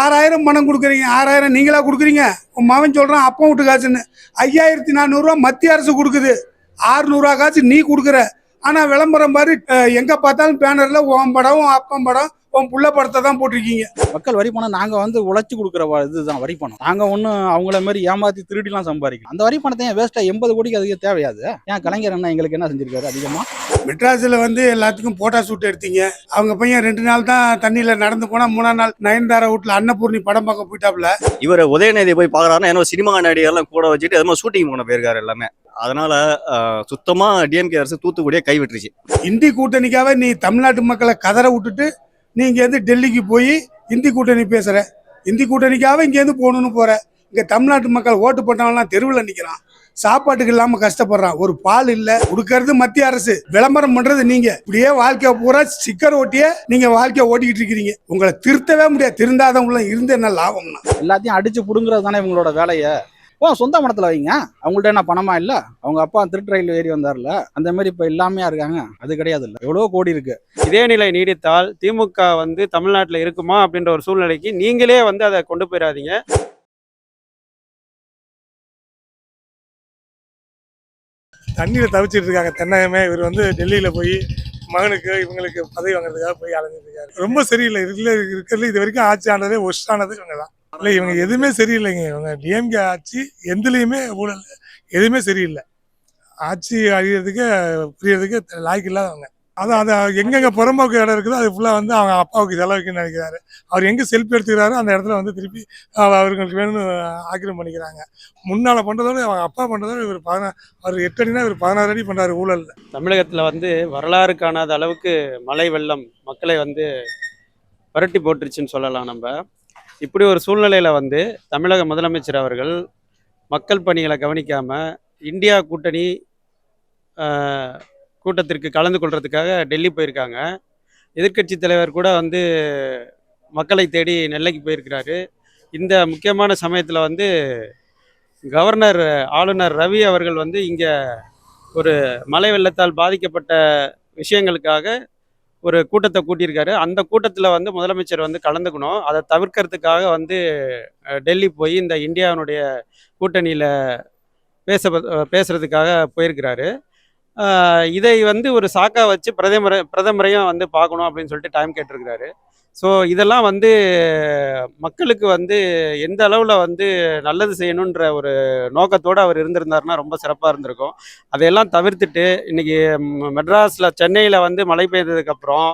ஆறாயிரம் பணம் கொடுக்குறீங்க. ஆறாயிரம் நீங்களா கொடுக்குறீங்க? உன் மகன் சொல்கிறான் அப்பா விட்டு காசுன்னு. ஐயாயிரத்தி நானூறுரூவா மத்திய அரசு கொடுக்குது. ஆறுநூறுவா காசு நீ கொடுக்குற. ஆனால் விளம்பரம் மாதிரி எங்கே பார்த்தாலும் பேனரில் ஓம்படம் படம் படம் உன் புள்ள படத்தை தான் போட்டிருக்கீங்க. மக்கள் வரி பணம் நாங்க வந்து உழைச்சி கொடுக்குற இதுதான் வரி பணம். நாங்க ஒன்றும் அவங்கள மாதிரி ஏமாத்தி திருடிலாம் சம்பாதிக்கணும் அந்த வரி பணத்தை ஏன் வேஸ்டா எண்பது கோடிக்கு அதுக்கு தேவையாது? ஏன் கலைஞர் என்ன எங்களுக்கு என்ன செஞ்சிருக்காரு அதிகமா? மெட்ராஸில் வந்து எல்லாத்துக்கும் போட்டோ ஷூட் எடுத்தீங்க. அவங்க பையன் ரெண்டு நாள் தான் தண்ணியில் நடந்து போனால் மூணாம் நாள் நயன்தாரா வீட்டில் அன்னபூர்ணி படம் பார்க்க போயிட்டாப்புல இவர் உதயநிதி போய் பார்க்குறாருன்னா ஏன்னா சினிமா நடிகர்லாம் கூட வச்சுட்டு அது மாதிரி ஷூட்டிங் பண்ண போயிருக்காரு எல்லாமே. அதனால சுத்தமா டிஎம்கே அரசு தூத்துக்குடியே கைவிட்டுருச்சு இந்தி கூட்டணிக்காக நீ தமிழ்நாட்டு மக்களை கதற விட்டுட்டு நீ இங்கேருந்து டெல்லிக்கு போய் இந்தி கூட்டணி பேசுகிற இந்தி கூட்டணிக்காக இங்கேருந்து போகணுன்னு போகிற இங்கே தமிழ்நாட்டு மக்கள் ஓட்டு போட்டவன்லாம் தெருவில் நிற்கிறான் சாப்பாட்டுக்கு இல்லாமல் கஷ்டப்படுறான். ஒரு பால் இல்லை. கொடுக்கறது மத்திய அரசு. விளம்பரம் பண்ணுறது நீங்கள் இப்படியே வாழ்க்கையை பூரா சிக்கர் ஓட்டியே நீங்கள் வாழ்க்கையை ஓட்டிக்கிட்டு இருக்கிறீங்க. உங்களை திருத்தவே முடியாது. திருந்தாதவங்கள இருந்து என்ன லாபம்னா? எல்லாத்தையும் அடித்து பிடுங்குறது தானே இவங்களோட வேலையை. ஓ சொந்த மனத்துல வைங்க. அவங்கள்ட்ட என்ன பணமா இல்ல? அவங்க அப்பா திருட்டு ரயில் ஏறி வந்தார்ல. அந்த மாதிரி இப்ப இல்லாமையா இருக்காங்க. அது கிடையாது இல்ல. எவ்வளவோ கோடி இருக்கு. இதே நிலை நீடித்தால் திமுக வந்து தமிழ்நாட்டில் இருக்குமா அப்படின்ற ஒரு சூழ்நிலைக்கு நீங்களே வந்து அதை கொண்டு போயிடாதீங்க தண்ணியில் தவிச்சிட்டு இருக்காங்க. தென்னகமே இவர் வந்து டெல்லியில் போய் மகனுக்கு இவங்களுக்கு பதவி வாங்குறதுக்காக போய் அலைஞ்சிட்டு இருக்காரு. ரொம்ப சரியில்லை. இதுல இருக்கிறதுல இது வரைக்கும் ஆட்சி ஆனதே ஒஸ்ட் ஆனது இவங்க தான் இல்லை இவங்க எதுவுமே சரியில்லைங்க. இவங்க டிஎம்கே ஆட்சி எதுலேயுமே ஊழல். எதுவுமே சரியில்லை. ஆட்சி அழியறதுக்கு புரியறதுக்கு லாய்க்கு இல்லாதவங்க. அதான் அது எங்கெங்க புறம்போக்கு இடம் இருக்குதோ அது ஃபுல்லாக வந்து அவங்க அப்பாவுக்கு செலவுக்குன்னு நினைக்கிறாரு. அவர் எங்கே செல்ஃபி எடுத்துக்கிறாரோ அந்த இடத்துல வந்து திருப்பி அவர்களுக்கு வேணும்னு ஆக்கிரம் பண்ணிக்கிறாங்க. முன்னால் பண்ணுறதோட அவங்க அப்பா பண்ணுறதோட இவர் பதினா அவர் எட்டு அடினா இவர் பதினாறு அடி பண்ணுறாரு ஊழல் தமிழகத்தில் வந்து வரலாறு காணாத அளவுக்கு மழை வெள்ளம் மக்களை வந்து புரட்டி போட்டுருச்சுன்னு சொல்லலாம் நம்ம. இப்படி ஒரு சூழ்நிலையில் வந்து தமிழக முதலமைச்சர் அவர்கள் மக்கள் பணிகளை கவனிக்காமல் இந்தியா கூட்டணி கூட்டத்திற்கு கலந்து கொள்கிறதுக்காக டெல்லி போயிருக்காங்க. எதிர்க்கட்சி தலைவர் கூட வந்து மக்களை தேடி நெல்லைக்கு போயிருக்கிறாரு. இந்த முக்கியமான சமயத்தில் வந்து கவர்னர் ஆளுநர் ரவி அவர்கள் வந்து இங்கே ஒரு மழை வெள்ளத்தால் பாதிக்கப்பட்ட விஷயங்களுக்காக ஒரு கூட்டத்தை கூட்டியிருக்காரு. அந்த கூட்டத்தில் வந்து முதலமைச்சர் வந்து கலந்துக்கணும். அதை தவிர்க்கறதுக்காக வந்து டெல்லி போய் இந்த இந்தியாவினுடைய கூட்டணியில் பேச பேசுகிறதுக்காக போயிருக்கிறாரு. இதை வந்து ஒரு சாக்கா வச்சு பிரதமரை பிரதமரையும் வந்து பார்க்கணும் அப்படின்னு சொல்லிட்டு டைம் கேட்டிருக்கிறாரு. ஸோ இதெல்லாம் வந்து மக்களுக்கு வந்து எந்த அளவில் வந்து நல்லது செய்யணுன்ற ஒரு நோக்கத்தோடு அவர் இருந்திருந்தாருன்னா ரொம்ப சிறப்பாக இருந்திருக்கும். அதையெல்லாம் தவிர்த்துட்டு இன்னைக்கு மெட்ராஸில் சென்னையில் வந்து மழை பெய்ததுக்கப்புறம்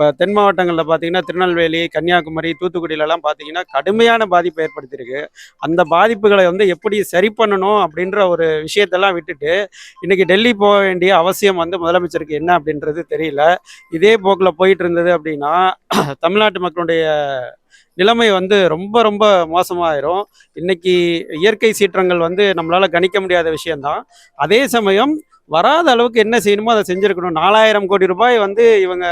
இப்போ தென் மாவட்டங்களில் பார்த்தீங்கன்னா திருநெல்வேலி கன்னியாகுமரி தூத்துக்குடியிலலாம் பார்த்தீங்கன்னா கடுமையான பாதிப்பை ஏற்படுத்தியிருக்கு. அந்த பாதிப்புகளை வந்து எப்படி சரி பண்ணணும் அப்படின்ற ஒரு விஷயத்தெல்லாம் விட்டுட்டு இன்றைக்கி டெல்லி போக வேண்டிய அவசியம் வந்து முதலமைச்சருக்கு என்ன அப்படின்றது தெரியல. இதே போக்கில் போயிட்டு இருந்தது அப்படின்னா தமிழ்நாட்டு மக்களுடைய நிலைமை வந்து ரொம்ப ரொம்ப மோசமாயிரும். இன்னைக்கு இயற்கை சீற்றங்கள் வந்து நம்மளால் கணிக்க முடியாத விஷயம்தான். அதே சமயம் வராத அளவுக்கு என்ன செய்யணுமோ அதை செஞ்சுருக்கணும். நாலாயிரம் கோடி ரூபாய் வந்து இவங்க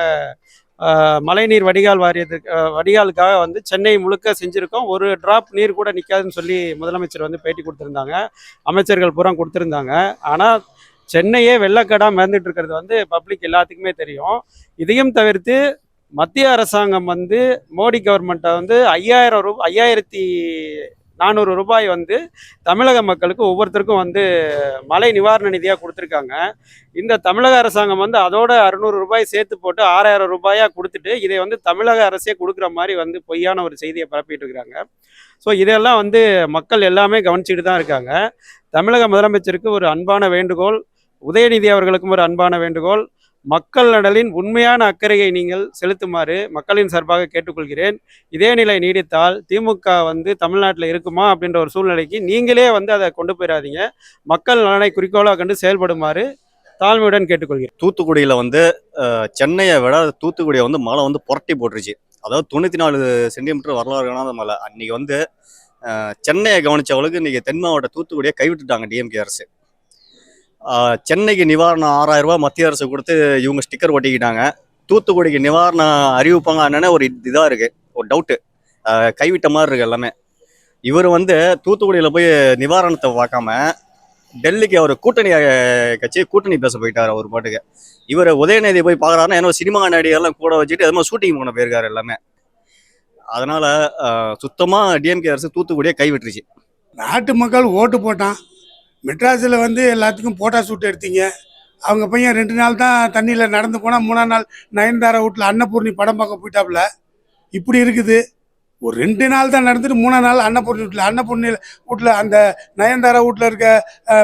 மழைநீர் வடிகால் வாரியத்துக்கு வடிகாலுக்காக வந்து சென்னை முழுக்க செஞ்சுருக்கோம். ஒரு டிராப் நீர் கூட நிற்காதுன்னு சொல்லி முதலமைச்சர் வந்து பேட்டி கொடுத்துருந்தாங்க. அமைச்சர்கள் புறம் கொடுத்துருந்தாங்க. ஆனால் சென்னையே வெள்ளக்கடாக மிதந்துட்டு இருக்கிறது வந்து பப்ளிக் எல்லாத்துக்குமே தெரியும். இதையும் தவிர்த்து மத்திய அரசாங்கம் வந்து மோடி கவர்மெண்ட்டை வந்து ஐயாயிரம் ரூபாய் ஐயாயிரத்தி நானூறு ரூபாய் வந்து தமிழக மக்களுக்கு ஒவ்வொருத்தருக்கும் வந்து மழை நிவாரண நிதியாக கொடுத்துருக்காங்க. இந்த தமிழக அரசாங்கம் வந்து அதோட அறுநூறு ரூபாய் சேர்த்து போட்டு ஆறாயிரம் ரூபாயாக கொடுத்துட்டு இதை வந்து தமிழக அரசே கொடுக்குற மாதிரி வந்து பொய்யான ஒரு செய்தியை பரப்பிட்டு இருக்கிறாங்க ஸோ இதெல்லாம் வந்து மக்கள் எல்லாமே கவனிச்சுட்டு தான் இருக்காங்க. தமிழக முதலமைச்சருக்கு ஒரு அன்பான வேண்டுகோள் உதயநிதி அவர்களுக்கும் ஒரு அன்பான வேண்டுகோள் மக்கள் நலனின் உண்மையான அக்கறையை நீங்கள் செலுத்துமாறு மக்களின் சார்பாக கேட்டுக்கொள்கிறேன். இதே நிலை நீடித்தால் திமுக வந்து தமிழ்நாட்டில் இருக்குமா அப்படின்ற ஒரு சூழ்நிலைக்கு நீங்களே வந்து அதை கொண்டு போயிடாதீங்க மக்கள் நலனை குறிக்கோளாக கண்டு செயல்படுமாறு தாழ்மையுடன் கேட்டுக்கொள்கிறேன். தூத்துக்குடியில் வந்து சென்னையை விட தூத்துக்குடியை வந்து மழை வந்து புரட்டி போட்டுருச்சு. அதாவது தொண்ணூற்றி நாலு சென்டிமீட்டர் வரலாறு காணாத மழை. அன்றைக்கி வந்து சென்னையை கவனிச்சவளுக்கு இன்றைக்கி தென் மாவட்ட தூத்துக்குடியை கைவிட்டுட்டாங்க டிஎம்கே அரசு. சென்னைக்கு நிவாரணம் ஆறாயிரம் ரூபாய் மத்திய அரசு கொடுத்து இவங்க ஸ்டிக்கர் ஒட்டிக்கிட்டாங்க. தூத்துக்குடிக்கு நிவாரணம் அறிவிப்பாங்க என்னன்னு ஒரு இதாக இருக்கு ஒரு டவுட்டு கைவிட்ட மாதிரி இருக்கு எல்லாமே. இவர் வந்து தூத்துக்குடியில் போய் நிவாரணத்தை பார்க்காம டெல்லிக்கு அவர் கூட்டணி கட்சி கூட்டணி பேச போயிட்டார் அவர் பாட்டுக்கு. இவர் உதயநிதி போய் பார்க்குறாருன்னா ஏன்னா சினிமா நடிகர்லாம் கூட வச்சுட்டு அது மாதிரி ஷூட்டிங் போன போயிருக்காரு எல்லாமே. அதனால் சுத்தமாக டிஎம்கே அரசு தூத்துக்குடியை கைவிட்டுருச்சு. நாட்டு மக்கள் ஓட்டு போட்டான். மெட்ராஸில் வந்து எல்லாத்துக்கும் போட்டா சூட் எடுத்தீங்க. அவங்க பையன் ரெண்டு நாள் தான் தண்ணியில் நடந்து போனால் மூணாம் நாள் நயன்தாரா வீட்டில் அன்னபூர்ணி படம் பார்க்க போயிட்டாப்புல இப்படி இருக்குது. ஒரு ரெண்டு நாள் தான் நடந்துட்டு மூணாம் நாள் அன்னபூர்ணி வீட்டில் அன்னபூர்ணி வீட்டில் அந்த நயன்தாரா வீட்டில் இருக்க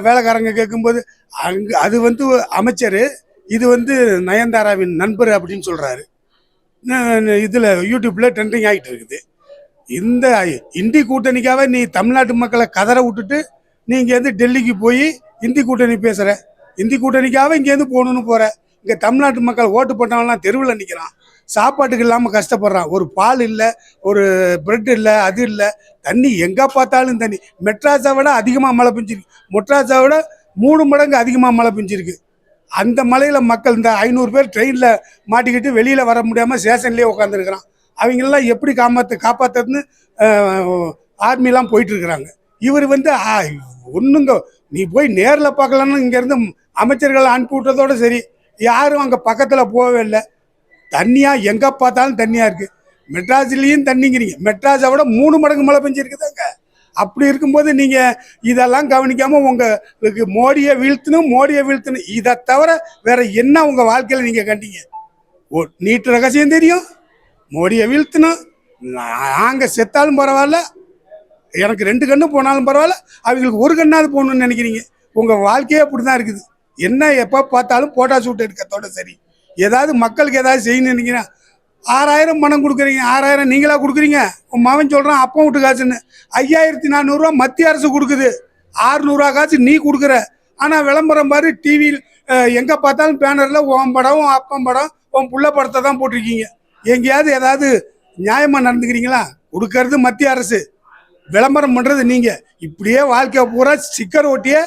வேலைக்காரங்க கேட்கும்போது அங்கே அது வந்து அமைச்சர் இது வந்து நயன்தாராவின் நண்பர் அப்படின்னு சொல்கிறாரு இதில் யூடியூப்பில் ட்ரெண்டிங் ஆகிட்டு இருக்குது. இந்த இந்தி கூட்டணிக்காக நீ தமிழ்நாட்டு மக்களை கதற விட்டுட்டு நீ இங்கேருந்து டெல்லிக்கு போய் இந்தி கூட்டணி பேசுகிற இந்தி கூட்டணிக்காக இங்கேருந்து போகணுன்னு போகிற இங்கே தமிழ்நாட்டு மக்கள் ஓட்டு போட்டவன்லாம் தெருவில் நிற்கிறான் சாப்பாட்டுக்கு இல்லாமல் கஷ்டப்படுறான். ஒரு பால் இல்லை ஒரு பிரெட் இல்லை அது இல்லை. தண்ணி எங்கே பார்த்தாலும் தண்ணி. மெட்ராஸை விட அதிகமாக மழை பெஞ்சிருக்கு. மெட்ராஸை விட மூணு மடங்கு அதிகமாக மழை பெஞ்சிருக்கு. அந்த மலையில் மக்கள் இந்த ஐநூறு பேர் ட்ரெயினில் மாட்டிக்கிட்டு வெளியில் வர முடியாமல் ஸ்டேஷன்லேயே உட்காந்துருக்குறான் அவங்களெல்லாம் எப்படி காப்பாற்று காப்பாற்றுறதுன்னு ஆர்மிலாம் போயிட்டு இருக்கிறாங்க. இவர் வந்து ஒன்றுங்க நீ போய் நேரில் பார்க்கலான்னு இங்கேருந்து அமைச்சர்களை அனுப்பிவிட்டதோட சரி. யாரும் அங்கே பக்கத்தில் போகவே இல்லை. தண்ணியாக எங்கே பார்த்தாலும் தண்ணியாக இருக்குது மெட்ராஸ்லேயும் தண்ணிங்கிறீங்க. மெட்ராஸை விட மூணு மடங்கு மழை பெஞ்சிருக்குதாங்க. அப்படி இருக்கும்போது நீங்கள் இதெல்லாம் கவனிக்காமல் உங்களுக்கு மோடியை வீழ்த்தணும் மோடியை வீழ்த்தணும். இதை தவிர வேறு என்ன உங்கள் வாழ்க்கையில் நீங்கள் கண்டீங்க? ஓ நீட்டு ரகசியம் தெரியும். மோடியை வீழ்த்தணும். நாங்கள் செத்தாலும் பரவாயில்ல. எனக்கு ரெண்டு கண்ணு போனாலும் பரவாயில்ல அவங்களுக்கு ஒரு கண்ணாவது போகணும்னு நினைக்கிறீங்க. உங்கள் வாழ்க்கையே அப்படி தான் இருக்குது. என்ன எப்போ பார்த்தாலும் போட்டா சூட் எடுக்கத்தோட சரி. ஏதாவது மக்களுக்கு ஏதாவது செய்யணும்னு நினைக்கிறேன் ஆறாயிரம் பணம் கொடுக்குறீங்க ஆறாயிரம் நீங்களாக கொடுக்குறீங்க? உன் மகன் சொல்கிறான் அப்பா விட்டு காசுன்னு. ஐயாயிரத்தி நானூறுரூவா மத்திய அரசு கொடுக்குது. ஆறுநூறுவா காசு நீ கொடுக்குற. ஆனால் விளம்பரம் பாரு டிவியில் எங்கே பார்த்தாலும் பேனரில் உன் படம் உன் அப்பன் படம் உன் புள்ள படத்தை தான் போட்டிருக்கீங்க. எங்கேயாவது ஏதாவது நியாயமாக நடந்துக்கிறீங்களா? கொடுக்கறது மத்திய அரசு. விளம்பரம் பண்ணுறது நீங்கள் இப்படியே வாழ்க்கையை பூரா ஸ்டிக்கர் ஓட்டியே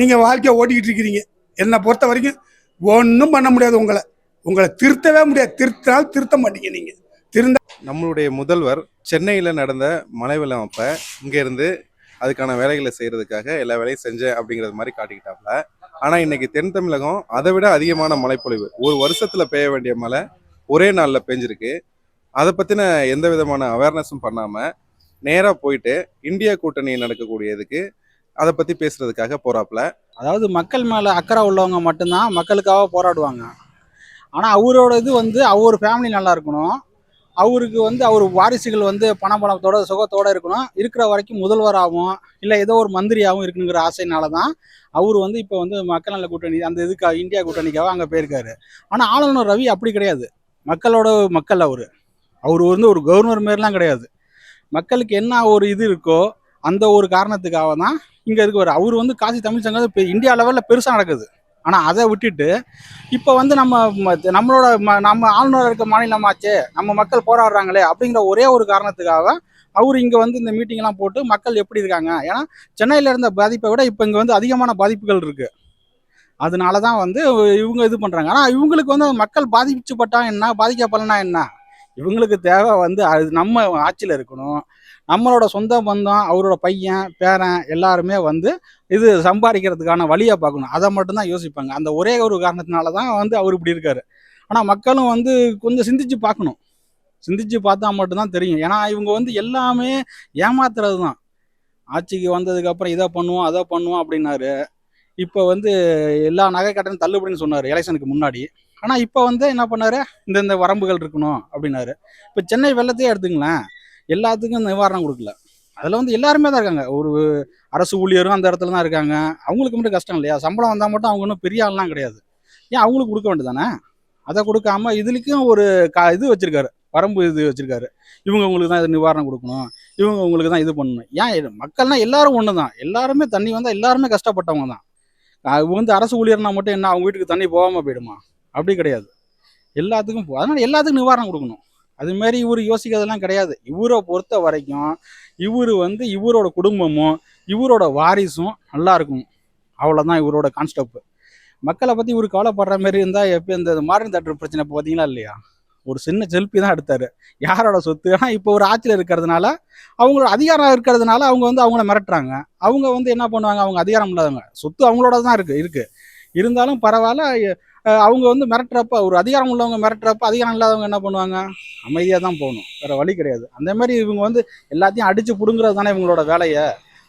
நீங்கள் வாழ்க்கையை ஓட்டிக்கிட்டு இருக்கிறீங்க. என்னை பொறுத்த வரைக்கும் ஒன்றும் பண்ண முடியாது உங்களை. உங்களை திருத்தவே முடியாது. திருத்தினாலும் திருத்த மாட்டீங்க நீங்கள் திருந்த நம்மளுடைய முதல்வர் சென்னையில் நடந்த மழை வெள்ளம் அப்போ இங்கேருந்து அதுக்கான வேலைகளை செய்கிறதுக்காக எல்லா வேலையும் செஞ்சேன் அப்படிங்கிறது மாதிரி காட்டிக்கிட்டாப்புல ஆனால் இன்னைக்கு தென் தமிழகம் அதை விட அதிகமான மழைப்பொழிவு. ஒரு வருஷத்தில் பெய்ய வேண்டிய மழை ஒரே நாளில் பெஞ்சிருக்கு. அதை பற்றின எந்த விதமான அவேர்னஸும் பண்ணாமல் நேராக போயிட்டு இந்தியா கூட்டணி நடக்கக்கூடியதுக்கு அதை பற்றி பேசுறதுக்காக போறாப்புல. அதாவது மக்கள் மேலே அக்கறை உள்ளவங்க மட்டும்தான் மக்களுக்காக போராடுவாங்க. ஆனால் அவரோட இது வந்து அவர் ஃபேமிலி நல்லா இருக்கணும். அவருக்கு வந்து அவர் வாரிசுகள் வந்து பண பணத்தோட சுகத்தோடு இருக்கணும். இருக்கிற வரைக்கும் முதல்வராகவும் இல்லை ஏதோ ஒரு மந்திரியாகவும் இருக்கணுங்கிற ஆசைனால தான் அவர் வந்து இப்போ வந்து மக்கள் நல கூட்டணி அந்த இதுக்காக இந்தியா கூட்டணிக்காக அங்கே போயிருக்காரு. ஆனால் ஆளுநர் ரவி அப்படி கிடையாது. மக்களோட மக்கள் அவர். அவர் வந்து ஒரு கவர்னர் மாரிலாம் கிடையாது. மக்களுக்கு என்ன ஒரு இது இருக்கோ அந்த ஒரு காரணத்துக்காக தான் இங்கே இருக்க அவர் வந்து காசி தமிழ் சங்கம் இப்போ இந்தியா லெவலில் பெருசாக நடக்குது. ஆனால் அதை விட்டுட்டு இப்போ வந்து நம்ம ம- நம்மளோட ம- நம்ம ஆளுநர் இருக்க மாநிலமாச்சே நம்ம மக்கள் போராடுறாங்களே அப்படிங்கிற ஒரே ஒரு காரணத்துக்காக அவர் இங்கே வந்து இந்த மீட்டிங்லாம் போட்டு மக்கள் எப்படி இருக்காங்க? ஏன்னா சென்னையில் இருந்த பாதிப்பை விட இப்போ இங்கே வந்து அதிகமான பாதிப்புகள் இருக்குது அதனால தான் வந்து இவங்க இது பண்ணுறாங்க ஆனால் இவங்களுக்கு வந்து மக்கள் பாதிச்சுப்பட்டா என்ன? பாதிக்கப்படலனா என்ன? இவங்களுக்கு தேவை வந்து அது நம்ம ஆட்சியில் இருக்கணும். நம்மளோட சொந்த பந்தம் அவரோட பையன் பேரன் எல்லாருமே வந்து இது சம்பாதிக்கிறதுக்கான வழியை பார்க்கணும். அதை மட்டும்தான் யோசிப்பாங்க. அந்த ஒரே ஒரு காரணத்தினால தான் வந்து அவர் இப்படி இருக்காரு. ஆனால் மக்களும் வந்து கொஞ்சம் சிந்திச்சு பார்க்கணும். சிந்திச்சு பார்த்தா மட்டும்தான் தெரியும். ஏன்னா இவங்க வந்து எல்லாமே ஏமாத்துறது தான். ஆட்சிக்கு வந்ததுக்கப்புறம் இதை பண்ணுவோம் அதை பண்ணுவோம் அப்படின்னாரு. இப்போ வந்து எல்லா நகை கட்டணம் தள்ளுபடின்னு சொன்னார் எலெக்ஷனுக்கு முன்னாடி. ஆனால் இப்போ வந்து என்ன பண்ணார்? இந்த இந்த வரம்புகள் இருக்கணும் அப்படின்னாரு. இப்போ சென்னை வெள்ளத்தையே எடுத்துங்களேன் எல்லாத்துக்கும் நிவாரணம் கொடுக்கல. அதில் வந்து எல்லாருமே தான் இருக்காங்க. ஒரு அரசு ஊழியரும் அந்த இடத்துல தான் இருக்காங்க. அவங்களுக்கு மட்டும் கஷ்டம் இல்லையா? சம்பளம் வந்தால் மட்டும் அவங்க ஒன்றும் பெரிய ஆள்லாம் கிடையாது. ஏன் அவங்களுக்கு கொடுக்க வேண்டியதானே அதை கொடுக்காம இதுலேயும் ஒரு கா இது வச்சுருக்காரு. வரம்பு இது வச்சிருக்காரு. இவங்க உங்களுக்கு தான் இது நிவாரணம் கொடுக்கணும். இவங்க உங்களுக்கு தான் இது பண்ணணும். ஏன் மக்கள்னால் மக்கள்னா எல்லாரும் ஒன்று தான் எல்லாருமே தண்ணி வந்தால் எல்லாருமே கஷ்டப்பட்டவங்க தான். இவங்க வந்து அரசு ஊழியர்னா மட்டும் என்ன? அவங்க வீட்டுக்கு தண்ணி போகாமல் போயிடுமா? அப்படி கிடையாது. எல்லாத்துக்கும் அதனால் எல்லாத்துக்கும் நிவாரணம் கொடுக்கணும். அது மாதிரி இவர் யோசிக்கிறதெல்லாம் கிடையாது. இவரை பொறுத்த வரைக்கும் இவர் வந்து இவரோட குடும்பமும் இவரோட வாரிசும் நல்லா இருக்கும் அவ்வளோதான் இவரோட கான்ஸ்டப் மக்களை பற்றி இவர் கவலைப்படுற மாதிரி இருந்தால் எப்போ இந்த மாடர்ன் தேட்டர் பிரச்சனை இப்போ பார்த்தீங்களா இல்லையா? ஒரு சின்ன செல்ஃபி தான் எடுத்தார். யாரோட சொத்து? ஆனால் இப்போ ஒரு ஆட்சியில் இருக்கிறதுனால அவங்களோட அதிகாரம் இருக்கிறதுனால அவங்க வந்து அவங்கள மிரட்டுறாங்க. அவங்க வந்து என்ன பண்ணுவாங்க? அவங்க அதிகாரம் இல்லாதவங்க. சொத்து அவங்களோட தான் இருக்குது இருக்குது இருந்தாலும் பரவாயில்ல அவங்க வந்து மிரட்டுறப்ப ஒரு அதிகாரம் உள்ளவங்க மிரட்டுறப்ப அதிகாரம் இல்லாதவங்க என்ன பண்ணுவாங்க? அமைதியாக தான் போகணும். வேறு வழி கிடையாது. அந்த மாதிரி இவங்க வந்து எல்லாத்தையும் அடித்து பிடுங்குறது தானே இவங்களோட வேலையை.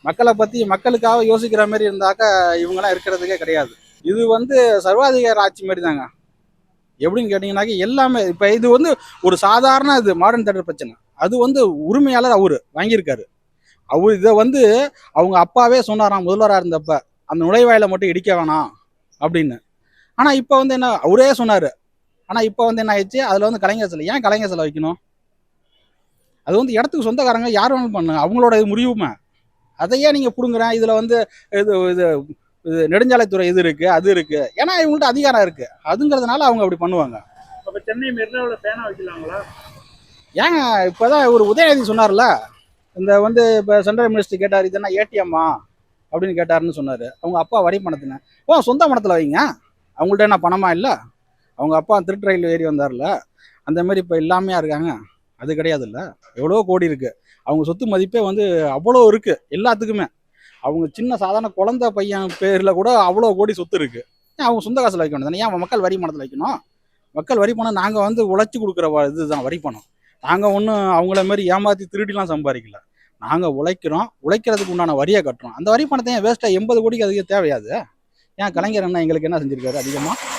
மக்களை பற்றி மக்களுக்காக யோசிக்கிற மாதிரி இருந்தாக்கா இவங்கெல்லாம் இருக்கிறதுக்கே கிடையாது. இது வந்து சர்வாதிகார ஆட்சி மாதிரி தாங்க. எப்படின்னு கேட்டிங்கனாக்கா எல்லாமே இப்போ இது வந்து ஒரு சாதாரண இது மாடர்ன் தேட்டர் பிரச்சனை. அது வந்து உரிமையாளர் அவர் வாங்கியிருக்காரு. அவர் இதை வந்து அவங்க அப்பாவே சொன்னாராம் முதல்வராக இருந்தப்ப அந்த நுழைவாயில மட்டும் இடிக்க வேணாம் அப்படின்னு. ஆனால் இப்போ வந்து என்ன அவரே சொன்னார். ஆனால் இப்போ வந்து என்ன ஆயிடுச்சு? அதில் வந்து கலைஞர் சிலை ஏன் கலைஞர் சிலை வைக்கணும்? அது வந்து இடத்துக்கு சொந்தக்காரங்க யார் வேணாலும் பண்ணுங்க அவங்களோட இது முடிவுமே. அதையே நீங்கள் பிடுங்குறேன் இதில் வந்து இது இது இது நெடுஞ்சாலைத்துறை இது இருக்குது அது இருக்குது ஏன்னா இவங்கள்ட்ட அதிகாரம் இருக்குது அதுங்கிறதுனால அவங்க அப்படி பண்ணுவாங்க. அப்ப சென்னை மெரினாவில் பேனா வைக்கலாங்களா? ஏங்க இப்போதான் ஒரு உதயநிதி சொன்னார்ல இந்த வந்து இப்போ சென்ட்ரல் மினிஸ்டர் கேட்டார் இது என்ன ஏடிஎம்மா அப்படின்னு கேட்டாருன்னு சொன்னார். அவங்க அப்பா வரி பணத்தின. ஓ சொந்த பணத்தில் வைங்க. அவங்கள்ட்ட என்ன பணமா இல்லை? அவங்க அப்பா திருட்டு ரயில் ஏறி வந்தார்ல. அந்த மாதிரி இப்போ இல்லாமையா இருக்காங்க. அது கிடையாதுல்ல. எவ்வளோ கோடி இருக்கு. அவங்க சொத்து மதிப்பே வந்து அவ்வளோ இருக்கு. எல்லாத்துக்குமே. அவங்க சின்ன சாதாரண குழந்த பையன் பேரில் கூட அவ்வளோ கோடி சொத்து இருக்கு. ஏன் அவங்க சொந்த காசில் வைக்க வேண்டியது ஏன் மக்கள் வரி பணத்தில் வைக்கணும்? மக்கள் வரி பணம் நாங்கள் வந்து உழைச்சி கொடுக்குற இதுதான் வரி பணம். நாங்கள் ஒன்றும் அவங்கள மாதிரி ஏமாற்றி திருடிலாம் சம்பாதிக்கல. நாங்கள் உழைக்கிறோம். உழைக்கிறதுக்கு உண்டான வரியை கட்டுறோம். அந்த வரி பணத்தை ஏன் வேஸ்ட்டாக எண்பது கோடிக்கு அதுக்கு தேவையாது ஏன் கலைஞர் அண்ணா எங்களுக்கு என்ன செஞ்சிருக்காரு அதிகமாக